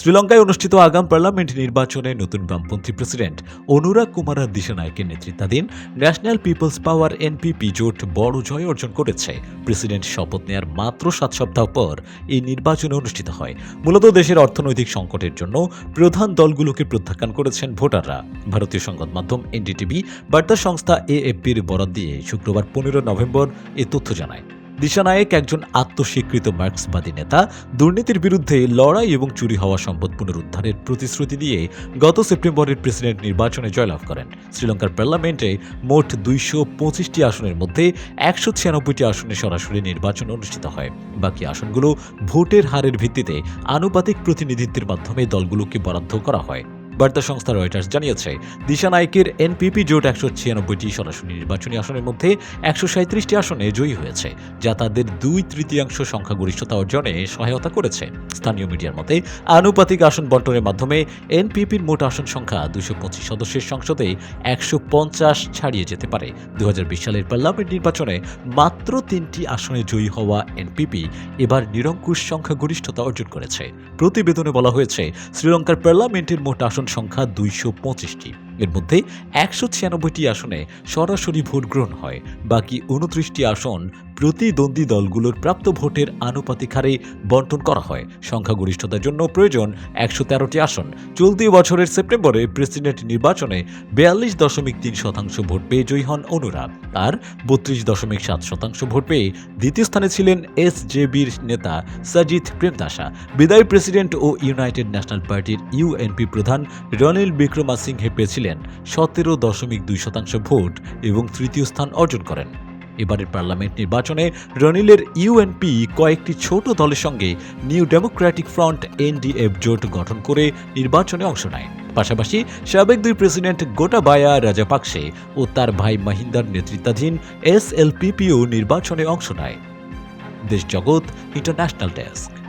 শ্রীলঙ্কায় অনুষ্ঠিত আগাম পার্লামেন্ট নির্বাচনে নতুন বামপন্থী প্রেসিডেন্ট অনুরাগ কুমারা দিশানায়কের নেতৃত্বাধীন ন্যাশনাল পিপলস পাওয়ার এনপিপি জোট বড় জয় অর্জন করেছে। প্রেসিডেন্ট শপথ নেয়ার মাত্র সাত সপ্তাহ পর এই নির্বাচন অনুষ্ঠিত হয়। মূলত দেশের অর্থনৈতিক সংকটের জন্য প্রধান দলগুলোকে প্রত্যাখ্যান করেছেন ভোটাররা। ভারতীয় সংবাদ মাধ্যম এনডিটিভি বার্তা সংস্থা এএফপির বরাদ দিয়ে শুক্রবার পনেরো নভেম্বর এ তথ্য জানায়। দিশানায়েক একজন আত্মস্বীকৃত মার্ক্সবাদী নেতা, দুর্নীতির বিরুদ্ধে লড়াই এবং চুরি হওয়া সম্পদ পুনরুদ্ধারের প্রতিশ্রুতি দিয়ে গত সেপ্টেম্বরের প্রেসিডেন্ট নির্বাচনে জয়লাভ করেন। শ্রীলঙ্কার পার্লামেন্টে মোট দুইশো পঁচিশটি আসনের মধ্যে একশো ছিয়ানব্বইটি আসনে সরাসরি নির্বাচন অনুষ্ঠিত হয়। বাকি আসনগুলো ভোটের হারের ভিত্তিতে আনুপাতিক প্রতিনিধিত্বের মাধ্যমে দলগুলোকে বরাদ্দ করা হয়। বার্তা সংস্থা রয়টার্স জানিয়েছে দিশানায়কের এনপিপি জোট একশো ছিয়ানব্বইটি সরাসরি নির্বাচনী আসনের মধ্যে একশো সাঁত্রিশটি আসনে জয়ী হয়েছে, যা তাদের দুই তৃতীয়াংশ সংখ্যাগরিষ্ঠতা অর্জনে সহায়তা করেছে। স্থানীয় মিডিয়ার মতে, আনুপাতিক আসন বন্টনের মাধ্যমে এনপিপির মোট আসন সংখ্যা দুশো পঁচিশ সদস্যের সংসদে একশো পঞ্চাশ ছাড়িয়ে যেতে পারে। দু হাজার বিশ সালের পার্লামেন্ট নির্বাচনে মাত্র তিনটি আসনে জয়ী হওয়া এনপিপি এবার নিরঙ্কুশ সংখ্যাগরিষ্ঠতা অর্জন করেছে। প্রতিবেদনে বলা হয়েছে, শ্রীলঙ্কার পার্লামেন্টের মোট আসন সংখ্যা দুইশো পঁচিশটি। এর মধ্যে একশো ছিয়ানব্বইটি আসনে সরাসরি ভোট গ্রহণ হয়। বাকি উনত্রিশটি আসন প্রতিদ্বন্দ্বী দলগুলোর প্রাপ্ত ভোটের আনুপাতিক হারে বন্টন করা হয়। সংখ্যাগরিষ্ঠতার জন্য প্রয়োজন একশো তেরোটি আসন। চলতি বছরের সেপ্টেম্বরে প্রেসিডেন্ট নির্বাচনে বিয়াল্লিশ দশমিক তিন শতাংশ ভোট পেয়ে জয়ী হন অনুরাগ। আর বত্রিশ দশমিক সাত শতাংশ ভোট পেয়ে দ্বিতীয় স্থানে ছিলেন এস জেবির নেতা সাজিদ প্রেমদাসা। বিদায়ী প্রেসিডেন্ট ও ইউনাইটেড ন্যাশনাল পার্টির ইউএনপি প্রধান রনিল বিক্রমাসিংহে পেয়েছিলেন সতেরো দশমিক দুই শতাংশ ভোট এবং তৃতীয় স্থান অর্জন করেন। এবারের পার্লামেন্ট নির্বাচনে রনিলের ইউএনপি কয়েকটি ছোট দলের সঙ্গে নিউ ডেমোক্র্যাটিক ফ্রন্ট এনডিএফ জোট গঠন করে নির্বাচনে অংশ নেয়। পাশাপাশি সাবেক দুই প্রেসিডেন্ট গোটাবায়া রাজাপাকসে ও তার ভাই মাহিন্দার নেতৃত্বাধীন এসএলপিপিও নির্বাচনে অংশ নেয়। দেশ জগৎ ইন্টারন্যাশনাল ডেস্ক।